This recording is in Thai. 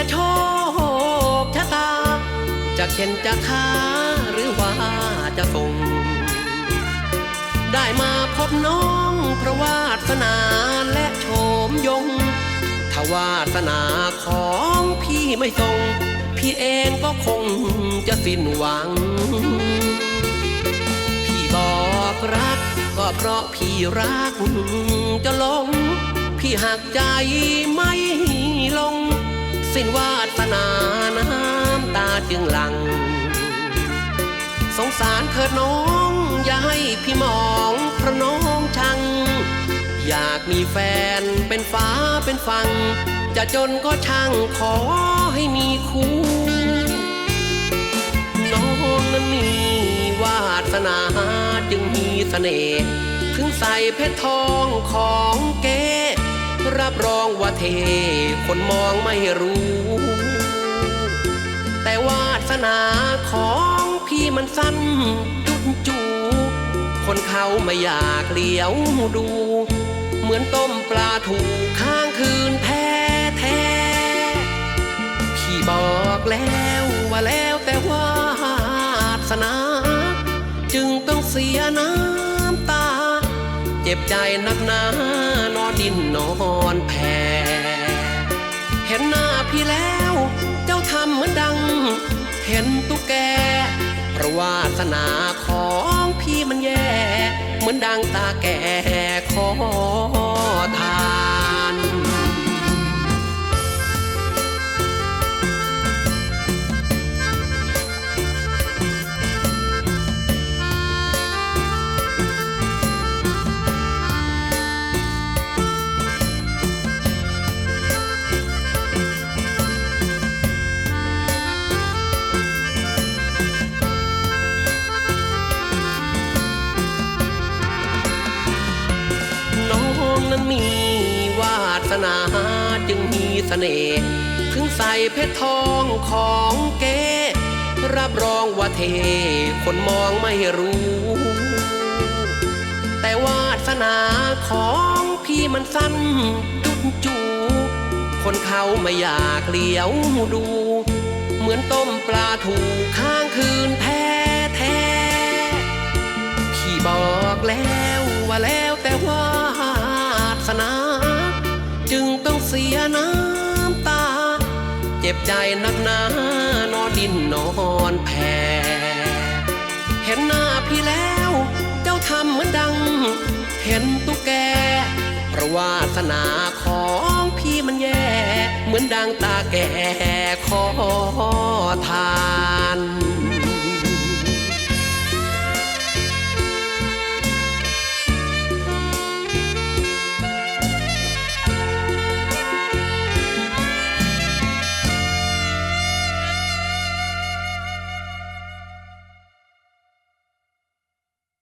แต่โชคชะตา จะเข็นจะค้าหรือว่าจะส่ง ได้มาพบน้องเพราะวาสนาและโฉมยง ถ้าวาสนาของพี่ไม่ทรง พี่เองก็คงจะสิ้นหวัง พี่บอกรักก็เพราะพี่รักจะลง พี่หักใจไม่ลง สิ้นวาสนาน้ำตาจึงหลัง สงสารเถิดน้องอย่าให้พี่มองเพราะน้องชัง อยากมีแฟนเป็นฟ้าเป็นฟัง จะจนก็ช่างขอให้มีคู่น้องนั้นมีวาสนาจึงมีเสน่ห์ถึงใส่เพชรทองของเก๋ เท คนมองไม่รู้ แต่วาสนาของพี่มันสั้นจุดจู คนเขาไม่อยากเลี้ยวดู เหมือนต้มปลาถูกข้างคืนแท้แท้พี่บอกแล้วว่าแล้วแต่วาสนา จึงต้องเสียน้ำตา เจ็บใจนักหนานอนดินนอนแผ่ เห็นหน้าพี่แล้ว เจ้าทำเหมือนดัง เห็นตุ๊กแกเพราะวาสนาของพี่มันแย่ เหมือนดังตาแก่ขอ มีวาสนาจึงมีเสน่ห์ถึงใส่เพชรทองของเก๋รับรองว่าเท คนมองไม่รู้ แต่วาสนาของพี่มันสั้นจุดจู คนเขาไม่อยากเลี้ยวดู เหมือนต้มปลาถูกข้างคืนแท้แท้พี่บอกแล้วว่าแล้ว นักหนานอนดินนอนแผ่เห็นหน้าพี่แล้ว เจ้าทำเหมือนดัง เห็นตุ๊กแกเพราะวาสนาของพี่มันแย่ เหมือนดังตาแก่ขอทาน